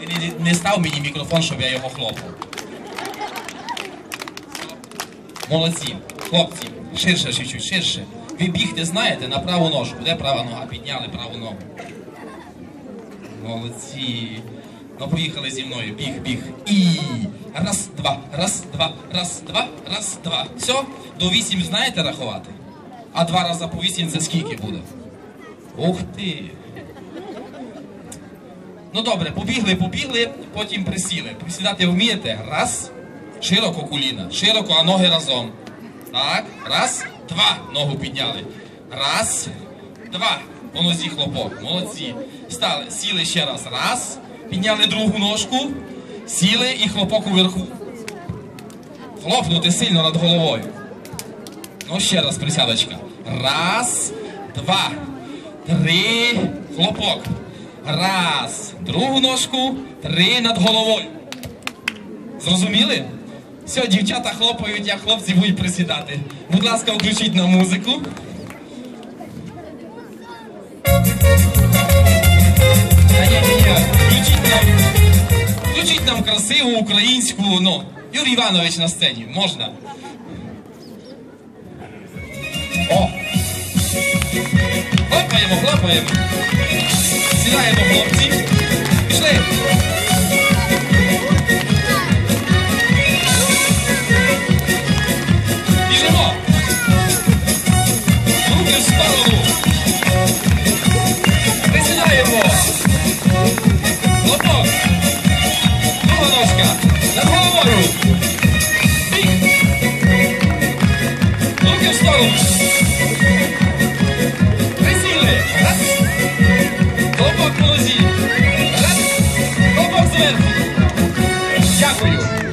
Ти не, став мені мікрофон, щоб я його хлопав. Молодці, хлопці, ширше чуть-чуть, ширше. Ви бігти знаєте на праву ножку. Де права нога? Підняли праву ногу. Молодці. Ну, поїхали зі мною. Біг, біг. І. Раз, два, раз, два, раз, два, раз, два. Все, до вісім знаєте рахувати? А два рази по вісім це скільки буде? Ух ти. Ну добре, побігли, побігли, потім присіли. Присідати вмієте? Раз. Широко коліна. Широко, а ноги разом. Так. Раз, два. Ногу підняли. Раз, два. По нозі хлопок. Молодці. Стали. Сіли ще раз. Раз. Підняли другу ножку. Сіли і хлопок уверху. Хлопнути сильно над головою. Ну, ще раз присядочка. Раз, два, три, хлопок. Раз. Другу ножку, три над головою. Зрозуміли? Все, дівчата хлопають, а хлопці будуть присідати. Будь ласка, включіть на музику. Включіть нам, включіть нам красиву українську, ну, Юрій Іванович на сцені, можна. О! Хлопаємо, хлопаємо. Sila je to chlapci. Išli. Idemo. Ruke v spalu. Prisidajemo. Lotok. Druhá nožka. Na hovoru. Ruke v spalu. Хлопок по нозі.